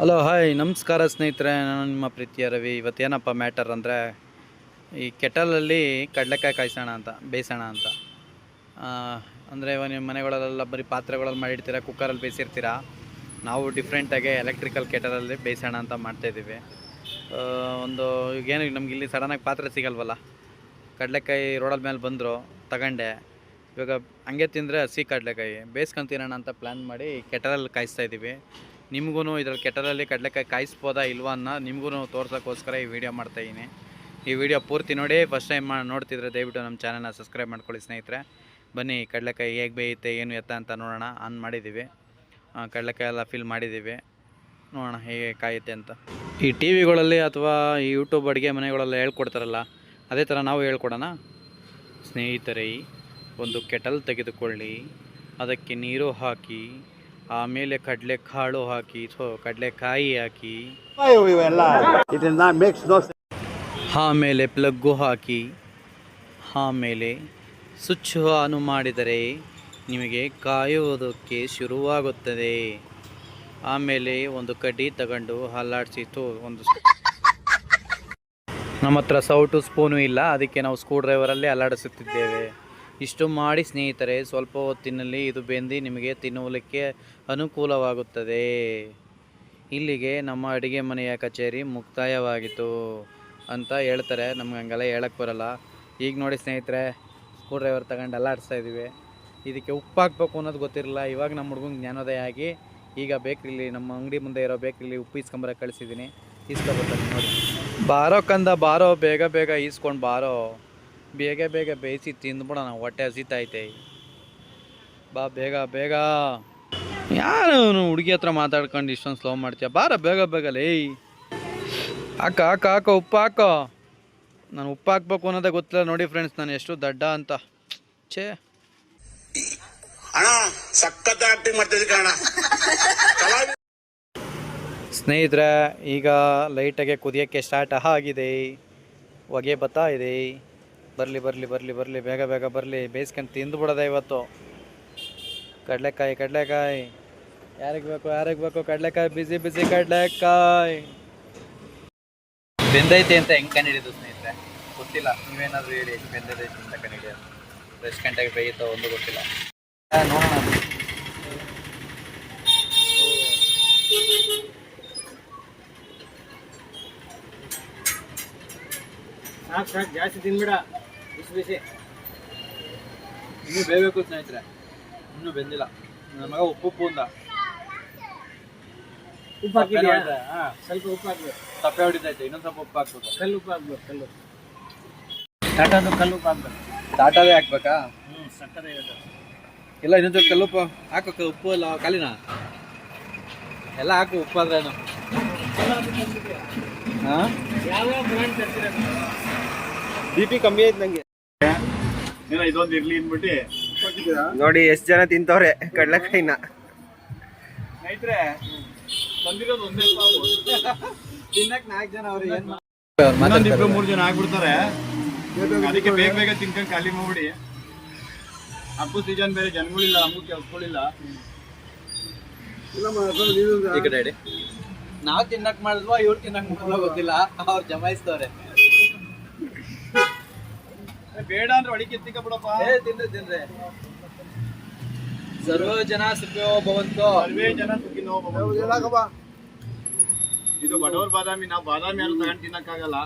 Hello hi ನಮಸ್ಕಾರ ಸ್ನೇಹಿತರೆ. ನಾನು ನಿಮ್ಮ ಪ್ರೀತಿಯ ರವಿ. ಇವತ್ತೇನಪ್ಪ ಮ್ಯಾಟರ್ ಅಂದರೆ, ಈ ಕೆಟಲಲ್ಲಿ ಕಡಲೆಕಾಯಿ ಕಾಯಿಸೋಣ ಅಂತ, ಬೇಯಿಸೋಣ ಅಂತ. ಅಂದರೆ ಇವಾಗ ನಿಮ್ಮ ಮನೆಗಳಲ್ಲೆಲ್ಲ ಬರೀ ಪಾತ್ರೆಗಳಲ್ಲಿ ಮಾಡಿರ್ತೀರ ಕುಕ್ಕರಲ್ಲಿ ಬೇಯಿಸಿರ್ತೀರಾ? ನಾವು ಡಿಫ್ರೆಂಟಾಗಿ ಎಲೆಕ್ಟ್ರಿಕಲ್ ಕೆಟಲಲ್ಲಿ ಬೇಯಿಸೋಣ ಅಂತ ಮಾಡ್ತಾಯಿದ್ದೀವಿ ಒಂದು, ಈಗೇನು ನಮ್ಗೆ ಇಲ್ಲಿ ಸಡನ್ನಾಗಿ ಪಾತ್ರೆ ಸಿಗಲ್ವಲ್ಲ? ಕಡಲೆಕಾಯಿ ರೋಡಲ್ ಮೇಲೆ ಬಂದರು, ತಗೊಂಡೆ. ಇವಾಗ ಹಂಗೆ ತಿಂದರೆ ಹಸಿ ಕಡಲೆಕಾಯಿ. ಬೇಯಿಸ್ಕೊಂಡು ತಿನ್ನೋಣ ಅಂತ ಪ್ಲ್ಯಾನ್ ಮಾಡಿ ಕೆಟಲಲ್ಲಿ ಕಾಯಿಸ್ತಾ ಇದ್ದೀವಿ. ನಿಮಗೂ ಇದರಲ್ಲಿ ಕೆಟಲಲ್ಲಿ ಕಡಲೆಕಾಯಿ ಕಾಯಿಸ್ಬೋದಾ ಇಲ್ವಾ ಅನ್ನೋ ನಿಮಗೂ ತೋರ್ಸೋಕ್ಕೋಸ್ಕರ ಈ ವಿಡಿಯೋ ಮಾಡ್ತಾಯಿದ್ದೀನಿ ಈ ವಿಡಿಯೋ ಪೂರ್ತಿ ನೋಡಿ ಫಸ್ಟ್ ಟೈಮ್ ನೋಡ್ತಿದ್ರೆ ದಯವಿಟ್ಟು ನಮ್ಮ ಚಾನಲ್ನ ಸಬ್ಸ್ಕ್ರೈಬ್ ಮಾಡ್ಕೊಳ್ಳಿ ಸ್ನೇಹಿತರೆ. ಬನ್ನಿ, ಕಡಲೆಕಾಯಿ ಹೇಗೆ ಬೇಯುತ್ತೆ, ಏನು ಎತ್ತ ಅಂತ ನೋಡೋಣ. ಆನ್ ಮಾಡಿದ್ದೀವಿ ಕಡಲೆಕಾಯಿ ಎಲ್ಲ ಫಿಲ್ ಮಾಡಿದ್ದೀವಿ ನೋಡೋಣ ಹೇಗೆ ಕಾಯುತ್ತೆ ಅಂತ. ಈ ಟಿ ವಿಗಳಲ್ಲಿ ಅಥವಾ ಈ ಯೂಟ್ಯೂಬ್ ಅಡುಗೆ ಮನೆಗಳೆಲ್ಲ ಹೇಳ್ಕೊಡ್ತಾರಲ್ಲ, ಅದೇ ಥರ ನಾವು ಹೇಳ್ಕೊಡೋಣ. ಸ್ನೇಹಿತರೇ ಒಂದು ಕೆಟಲ್ ತೆಗೆದುಕೊಳ್ಳಿ. ಅದಕ್ಕೆ ನೀರು ಹಾಕಿ ಆಮೇಲೆ ಕಡಲೆಕಾಳು ಹಾಕಿ ಸೊ ಕಡಲೆಕಾಯಿ ಹಾಕಿ. ಆಮೇಲೆ ಪ್ಲಗ್ಗು ಹಾಕಿ ಆಮೇಲೆ ಸ್ವಿಚ್ ಆನು ಮಾಡಿದರೆ ನಿಮಗೆ ಕಾಯುವುದಕ್ಕೆ ಶುರುವಾಗುತ್ತದೆ. ಆಮೇಲೆ ಒಂದು ಕಡ್ಡಿ ತಗೊಂಡು ಹಲ್ಲಾಡಿಸಿತು ಒಂದು ನಮ್ಮ ಹತ್ರ ಸೌಟು ಸ್ಪೂನು ಇಲ್ಲ ಅದಕ್ಕೆ ನಾವು ಸ್ಕ್ರೂ ಡ್ರೈವರಲ್ಲಿ ಅಲ್ಲಾಡಿಸುತ್ತಿದ್ದೇವೆ. ಇಷ್ಟು ಮಾಡಿ ಸ್ನೇಹಿತರೆ, ಸ್ವಲ್ಪ ಹೊತ್ತಿನಲ್ಲಿ ಇದು ಬೆಂದಿ ನಿಮಗೆ ತಿನ್ನುವುದಕ್ಕೆ ಅನುಕೂಲವಾಗುತ್ತದೆ. ಇಲ್ಲಿಗೆ ನಮ್ಮ ಅಡುಗೆ ಮನೆಯ ಕಚೇರಿ ಮುಕ್ತಾಯವಾಗಿತ್ತು ಅಂತ ಹೇಳ್ತಾರೆ. ನಮ್ಗೆ ಹಂಗೆಲ್ಲ ಹೇಳಕ್ಕೆ ಬರಲ್ಲ. ಈಗ ನೋಡಿ ಸ್ನೇಹಿತರೆ ಸ್ಕ್ರೂ ಡ್ರೈವರ್ ತಗೊಂಡು ಅಲ್ಲಾಡಿಸ್ತಾ ಇದ್ದೀವಿ. ಇದಕ್ಕೆ ಉಪ್ಪು ಹಾಕ್ಬೇಕು ಅನ್ನೋದು ಗೊತ್ತಿರಲಿಲ್ಲ ಇವಾಗ ನಮ್ಮ ಹುಡುಗಂಗೆ ಜ್ಞಾನೋದಯ ಆಗಿ ಈಗ ಬೇಕ್ರಿಲಿ, ನಮ್ಮ ಅಂಗಡಿ ಮುಂದೆ ಇರೋ ಬೇಕ್ರಿಲಿ ಉಪ್ಪು ಇಸ್ಕೊಂಬರ ಕಳಿಸಿದ್ದೀನಿ. ಇಸ್ಕೊಬರ್ತಾನೆ ನೋಡಿ. ಬಾರೋ ಕಂದ ಬಾರೋ, ಬೇಗ ಬೇಗ ಈಸ್ಕೊಂಡು ಬಾರೋ. ಬೇಗ ಬೇಗ ಬೇಯಿಸಿ ತಿಂದ್ಬಿಡೋಣ ಹೊಟ್ಟೆ ಹಸಿತೈತೆ ಬಾ ಬೇಗ ಬೇಗ. ಯಾರು ಹುಡುಗಿ ಹತ್ರ ಮಾತಾಡ್ಕೊಂಡು ಇಷ್ಟೊಂದು ಸ್ಲೋ ಮಾಡ್ತೀಯ? ಬಾರ ಬೇಗ ಬೇಗ ಲೇ. ಹಾಕ ಹಾಕ ಹಾಕ ಉಪ್ಪು ಹಾಕೋ. ನಾನು ಉಪ್ಪು ಹಾಕ್ಬೇಕು ಅನ್ನೋದೇ ಗೊತ್ತಿಲ್ಲ. ನೋಡಿ ಫ್ರೆಂಡ್ಸ್ ನಾನು ಎಷ್ಟು ದಡ್ಡ ಅಂತ. ಛೇ. ಅಣ್ಣ ಸಖತ್ ಆಕ್ಟಿಂಗ್ ಮಾಡ್ತಿದ್ದೆ ಕಣ ಸ್ನೇಹಿತರೆ ಈಗ ಲೈಟಾಗೆ ಕುದಿಯೋಕ್ಕೆ ಸ್ಟಾರ್ಟ್ ಆಗಿದೆ. ಹೊಗೆ ಬತ್ತಾ ಇದೆ. ಬರಲಿ ಬರಲಿ ಬರಲಿ ಬರಲಿ, ಬೇಗ ಬೇಗ ಬರಲಿ. ಬೇಯಿಸ್ಕೊಂಡು ತಿಂದು ಬಿಡೋದೆ ಇವತ್ತು. ಕಡಲೆಕಾಯಿ ಕಡಲೆಕಾಯಿ. ಯಾರಿಗೆ ಬೇಕು ಯಾರಿಗೆ ಬೇಕು? ಕಡಲೆಕಾಯಿ, ಬಿಸಿ ಬಿಸಿ ಕಡಲೆಕಾಯಿ. ಬೆಂದೈತೆ ಅಂತ ಹೆಂಗೆ ಕಂಡಿಡಿದು ಸ್ನೇಹಿತರೆ? ಗೊತ್ತಿಲ್ಲ. ನೀವೇನಾದರೂ ಹೇಳಿ ಬೆಂದೈತೆ ಅಂತ ಕಂಡಿಡಿಯೋದು. ಎಷ್ಟು ಗಂಟೆಗೆ ಬೇಯುತ್ತೋ ಒಂದು ಗೊತ್ತಿಲ್ಲ. ನೋಡೋಣ. ಸಾಕು ಸಾಕು ಜಾಸ್ತಿ ತಿನ್ಬೇಡ. ಬಿಸಿ ಬಿಸಿ. ಇನ್ನೂ ಬೇಯಬೇಕು ಸ್ನೇಹಿತರೆ. ಇನ್ನೂ ಬೆಂದಿಲ್ಲ. ನನ್ನ ಮಗ ಉಪ್ಪು ಉಪ್ಪು ಅಂದ. ಉಪ್ಪು ಹಾಕಿದ್ಯಾ? ಹಾ. ಸ್ವಲ್ಪ ಉಪ್ಪು ಹಾಕ್ಬೇಕು. ತಪ್ಪೆ ಹೊಡಿತೈತೆ. ಇನ್ನೊಂದು ಸ್ವಲ್ಪ ಉಪ್ಪು ಹಾಕ್ಬೇಕು. ಕಲ್ಲು ಉಪ್ಪು ಹಾಕ್ಬೇಕು ಕಲ್ಲು. ಟಾಟಾದು ಕಲ್ಲು ಉಪ್ಪು ಹಾಕ್ಬೇಕು. ಟಾಟಾದೇ ಹಾಕ್ಬೇಕಾ? ಹ್ಞೂ ಸಕ್ಕತ್ತಾಗಿರುತ್ತೆ ಇಲ್ಲ ಇನ್ನೊಂದು ಕಲ್ಲು ಉಪ್ಪು ಹಾಕೋಕೆ ಉಪ್ಪು ಇಲ್ಲ ಕಾಲಿನ ಎಲ್ಲ ಹಾಕು ಉಪ್ಪು ಆದ್ರೇನು? ಹಾಂ? ಯಾವ ಬ್ರ್ಯಾಂಡ್ ತರ್ತೀರ? ಬಿ ಪಿ ಕಮ್ಮಿ ಆಯ್ತು ನಂಗೆ. ಏನೋ ಇದೊಂದು ಇರ್ಲಿ ಅಂದ್ಬಿಟ್ಟು. ನೋಡಿ ಎಷ್ಟು ಜನ ತಿಂತವ್ರೆ ಕಡ್ಲೆಕಾಯಿನ. ಸ್ನೇಹಿತರೆ ಬಂದಿರೋದು ಒಂದೇ ಪಾವು. ತಿನ್ನಕ್ ನಾಲ್ಕು ಜನ ಅವ್ರು ಏನು ಇನ್ನೊಂದಿಬ್ರು ಮೂರು ಜನ ಆಗ್ಬಿಡ್ತಾರೆ. ಅದಕ್ಕೆ ಬೇಗ ಬೇಗ ತಿನ್ಕೊಂಡ್ ಖಾಲಿ ಮಾಡ್ಬಿಡಿ. ಹಬ್ಬ ಸೀಸನ್ ಬೇರೆ ಜನಗಳಿಲ್ಲ ನಮಗೂ ಕೆಲ್ಸಗಳಿಲ್ಲ. ನಾವು ತಿನ್ನಕ್ ಮಾಡಿದ್ವಾ ಇವ್ರು ತಿನ್ನಕ್ ಮಾಡಿದ್ವಾ ಗೊತ್ತಿಲ್ಲ. ಅವ್ರು ಜಮಾಯಿಸ್ತವ್ರೆ ಬೇಡ ಅಂದ್ರೆ ಒಳಗೆ ತಿಕ್ಕ ಬಿಡಪ್ಪ ಏ ತಿನ್ರಿ ತಿನ್ರಿ. ಸರ್ವ ಜನ ಸುಖಿಯೋ ಭವಂತೋ. ಸರ್ವೇ ಜನ ಸುಖಿನೋ ಭವಂತು. ಇದು ಬಡವರ ಬಾದಾಮಿ ನಾವು ಬಾದಾಮಿ ಅಲ್ಲಿ ತಗೊಂಡು ತಿನ್ನಕ್ಕಾಗಲ್ಲ.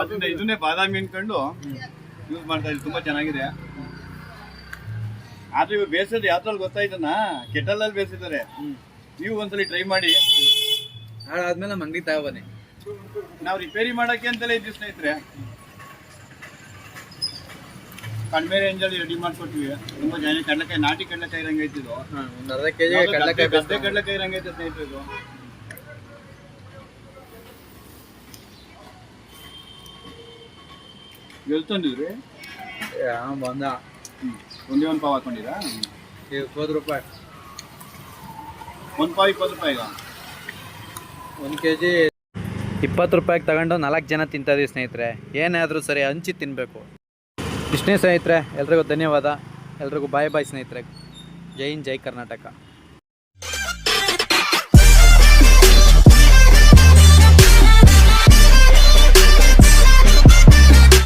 ಆದ್ರಿಂದ ಇದನ್ನೇ ಬಾದಾಮಿ ಅನ್ಕೊಂಡು ಯೂಸ್ ಮಾಡ್ತಾ ಇದ್ದೀವಿ ತುಂಬಾ ಚೆನ್ನಾಗಿದೆ. ಆದ್ರೆ ಇವ್ರು ಬೇಸಿದ್ರೆ ಯಾವ್ದ್ರಲ್ಲಿ ಗೊತ್ತಾಯ್ತನ ಕೆಟಲಲ್ಲಿ ಬೇಯಿಸಿದ್ದಾರೆ ನೀವು ಒಂದ್ಸಲಿ ಟ್ರೈ ಮಾಡಿ. ಹಾಳಾದ್ಮೇಲೆ ನಮ್ಮ ಅಂಗಡಿ ತಗೊಬನ್ನಿ ನಾವು ರಿಪೇರಿ ಮಾಡಕ್ಕೆ ಅಂತಲೇ ಇದ್ದೀವಿ ಸ್ನೇಹಿತರೆ. ಕಡಿಮೆ ರೇಂಜಲ್ಲಿ ರೆಡಿ ಮಾಡ್ಕೊಟ್ವಿ. ತುಂಬಾ ಜನ ಕಡಲೆಕಾಯಿ ನಾಟಿ ಕಡಲೆಕಾಯಿ ಇರಂಗೆ ಐತಿದು ಒಂದು ಅರ್ಧ ಕೆಜಿ ಕಡಲೆಕಾಯಿ ಗದ್ದೆ ಕಡಲೆಕಾಯಿ ಇರಂಗೆ ಐತೆ ಸ್ನೇಹಿತರೆ ಇದು. ಎಲ್ಲಿ ತಂದಿದ್ರಿ? ಬಂದ. ಒಂದೇ ಒಂದು ಪಾವ್ ಹಾಕೊಂಡಿರಾ? ಇಪ್ಪತ್ತು ರೂಪಾಯಿ. ಒಂದು ಪಾವ್ ಇಪ್ಪತ್ತು ರೂಪಾಯಿ ಈಗ. ಒಂದು ಕೆ ಜಿ ಇಪ್ಪತ್ತು ರೂಪಾಯಿಗೆ ತಗೊಂಡು ನಾಲ್ಕು ಜನ ತಿಂತಾಯಿದ್ವಿ ಸ್ನೇಹಿತರೆ. ಏನೇ ಆದರೂ ಸರಿ ಹಂಚಿ ತಿನ್ನಬೇಕು ಇಷ್ಟನೇ ಸ್ನೇಹಿತರೆ, ಎಲ್ರಿಗೂ ಧನ್ಯವಾದ. ಎಲ್ರಿಗೂ ಬಾಯ್ ಬಾಯ್ ಸ್ನೇಹಿತರೆ. ಜೈ ಜೈ ಕರ್ನಾಟಕ.